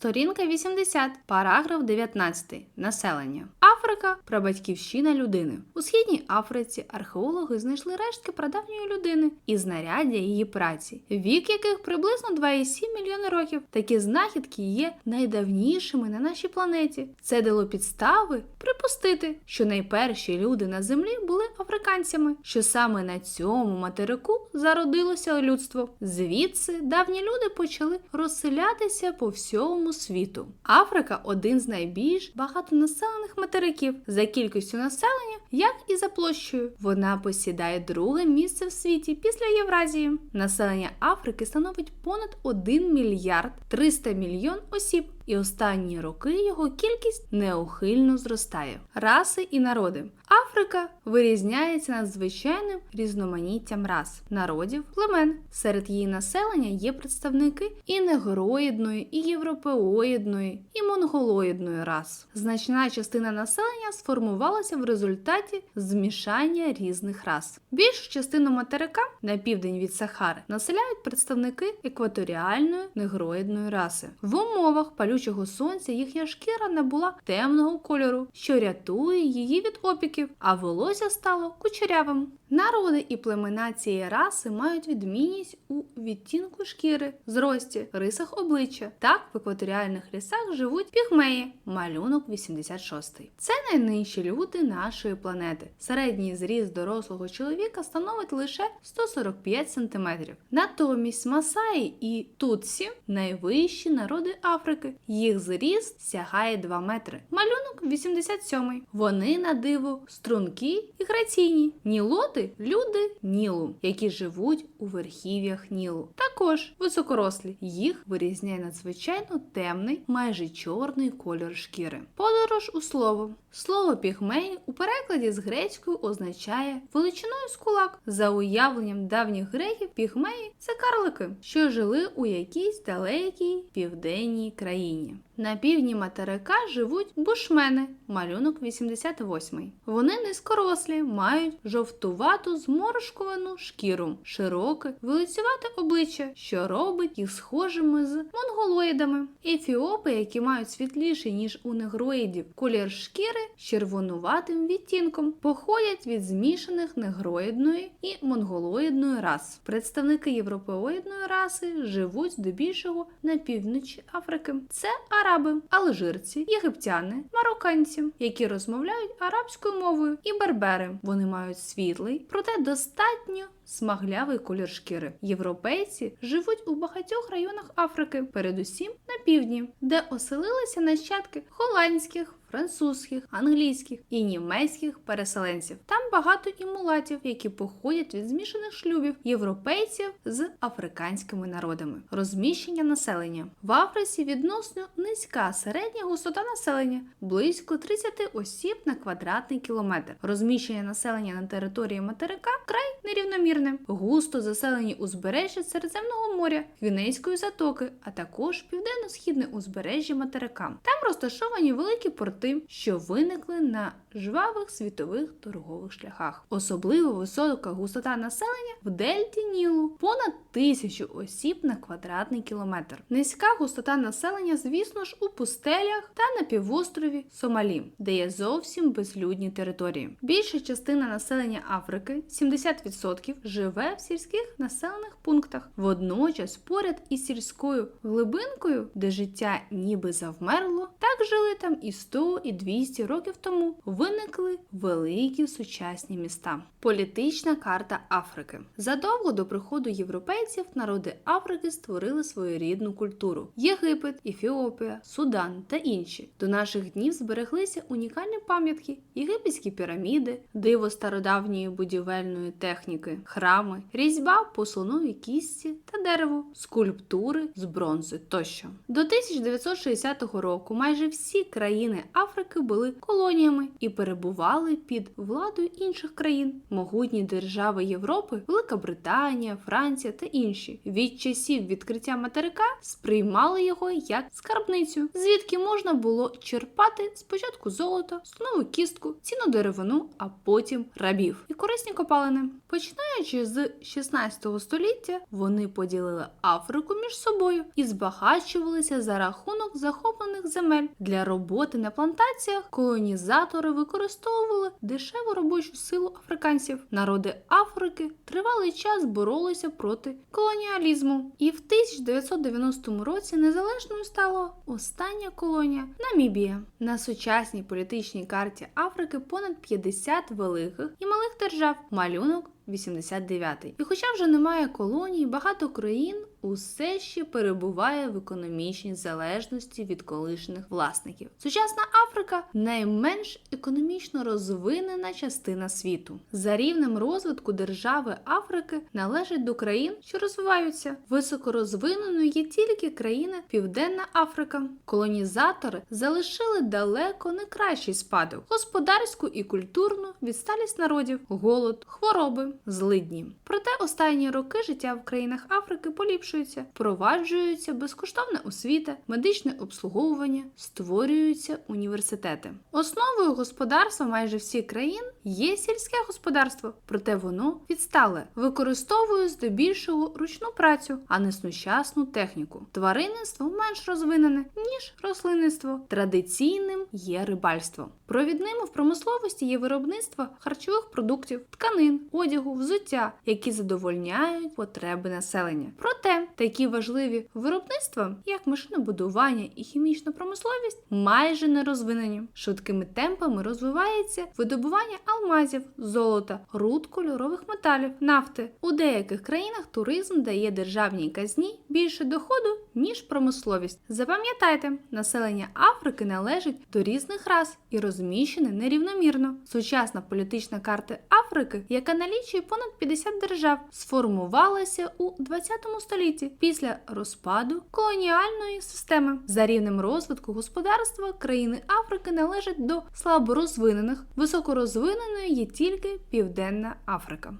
Сторінка 80, параграф 19. Населення. Африка прабатьківщина людини. У східній Африці археологи знайшли рештки прадавньої людини і знаряддя її праці, вік яких приблизно 2,7 мільйони років. Такі знахідки є найдавнішими на нашій планеті. Це дало підстави припустити, що найперші люди на землі були африканцями, що саме на цьому материку зародилося людство. Звідси давні люди почали розселятися по всьому світу. Африка один з найбільш багатонаселених материків за кількістю населення, як і за площею. Вона посідає друге місце в світі після Євразії. Населення Африки становить понад 1 мільярд 300 мільйон осіб. І останні роки його кількість неухильно зростає. Раси і народи. Африка вирізняється надзвичайним різноманіттям рас, народів, племен. Серед її населення є представники і негроїдної, і європеоїдної, і монголоїдної рас. Значна частина населення сформувалася в результаті змішання різних рас. Більшу частину материка на південь від Сахари населяють представники екваторіальної негроїдної раси. В умовах палючого сонця їхня шкіра набула темного кольору, що рятує її від опіків, а волосся стало кучерявим. Народи і племена цієї раси мають відмінність у відтінку шкіри, зрості, рисах обличчя. Так в екваторіальних лісах живуть пігмеї, малюнок 86. Це найнижчі люди нашої планети. Середній зріст дорослого чоловіка становить лише 145 см. Натомість Масаї і Тутсі найвищі народи Африки. Їх зріст сягає 2 метри. Малюнок 87. Вони на диво стрункі і граційні. Нілоти люди Нілу, які живуть у верхів'ях Нілу. Також високорослі. Їх вирізняє надзвичайно темний, майже чорний кольор шкіри. Подорож у слово. Слово пігмей у перекладі з грецькою означає величиною з кулак. За уявленням давніх греків, пігмеї це карлики, що жили у якійсь далекій південній країні. На півдні материка живуть бушмени, малюнок 88. Вони низькорослі, мають жовтувату зморшкувану шкіру, широке, вилицювате обличчя, що робить їх схожими з монголоїдами. Ефіопи, які мають світліший, ніж у негроїдів, колір шкіри з червонуватим відтінком, походять від змішаних негроїдної і монголоїдної рас. Представники європеоїдної раси живуть здебільшого на півночі Африки. Це араби, алжирці, єгиптяни, марокканці, які розмовляють арабською мовою, і бербери. Вони мають світлий, проте достатньо смаглявий колір шкіри. Європейці живуть у багатьох районах Африки, передусім на півдні, де оселилися нащадки голландських. Французьких, англійських і німецьких переселенців. Там багато і мулатів, які походять від змішаних шлюбів європейців з африканськими народами. Розміщення населення в Африці відносно низька середня густота населення близько 30 осіб на квадратний кілометр. Розміщення населення на території материка край нерівномірне, густо заселені узбережжя Середземного моря, Гвінейської затоки, а також південно-східне узбережжя материка. Там розташовані великі порти що виникли на жвавих світових торгових шляхах. Особливо висока густота населення в дельті Нілу понад тисячу осіб на квадратний кілометр. Низька густота населення, звісно ж, у пустелях та на півострові Сомалі, де є зовсім безлюдні території. Більша частина населення Африки, 70%, живе в сільських населених пунктах. Водночас, поряд із сільською глибинкою, де життя ніби завмерло, так жили там і 100, і 200 років тому виникли великі сучасні міста. Політична карта Африки. Задовго до приходу європейців народи Африки створили свою рідну культуру: Єгипет, Ефіопія, Судан та інші. До наших днів збереглися унікальні пам'ятки, єгипетські піраміди, диво стародавньої будівельної техніки, храми, різьба по слоновій кістці та дереву, скульптури з бронзи тощо. До 1960 року майже всі країни Африки були колоніями і перебували під владою інших країн. Могутні держави Європи, Велика Британія, Франція та інші від часів відкриття материка сприймали його як скарбницю, звідки можна було черпати спочатку золото, слонову кістку, ціну деревину, а потім рабів і корисні копалини. Починаючи з 16 століття, вони поділили Африку між собою і збагачувалися за рахунок захоплених земель. Для роботи на плантаціях колонізатори використовували дешеву робочу силу африканців. Народи Африки тривалий час боролися проти колоніалізму. І в 1990 році незалежною стала остання колонія Намібія. На сучасній політичній карті Африки понад 50 великих і малих держав. Малюнок 89. І хоча вже немає колоній, багато країн усе ще перебуває в економічній залежності від колишніх власників. Сучасна Африка найменш економічно розвинена частина світу. За рівнем розвитку держави Африки належать до країн, що розвиваються. Високорозвиненою є тільки країна Південна Африка. Колонізатори залишили далеко не кращий спадок: господарську і культурну відсталість народів, голод, хвороби, злидні. Проте останні роки життя в країнах Африки поліпшується, впроваджується безкоштовна освіта, медичне обслуговування, створюються університети. Основою господарства майже всіх країн є сільське господарство, проте воно відстале, використовує здебільшого ручну працю, а не сучасну техніку. Тваринництво менш розвинене ніж рослинництво. Традиційним є рибальство. Провідними в промисловості є виробництво харчових продуктів, тканин, одягу, взуття, які задовольняють потреби населення. Проте такі важливі виробництва, як машинобудування і хімічна промисловість, майже не розвинені. Швидкими темпами розвивається видобування алмазів, золота, руд кольорових металів, нафти. У деяких країнах туризм дає державній казні більше доходу, ніж промисловість. Запам'ятайте, населення Африки належить до різних рас і розміщене нерівномірно. Сучасна політична карта Африки, яка налічує понад 50 держав, сформувалася у 20 столітті після розпаду колоніальної системи. За рівнем розвитку господарства країни Африки належать до слаборозвинених, високорозвиненою є тільки Південна Африка.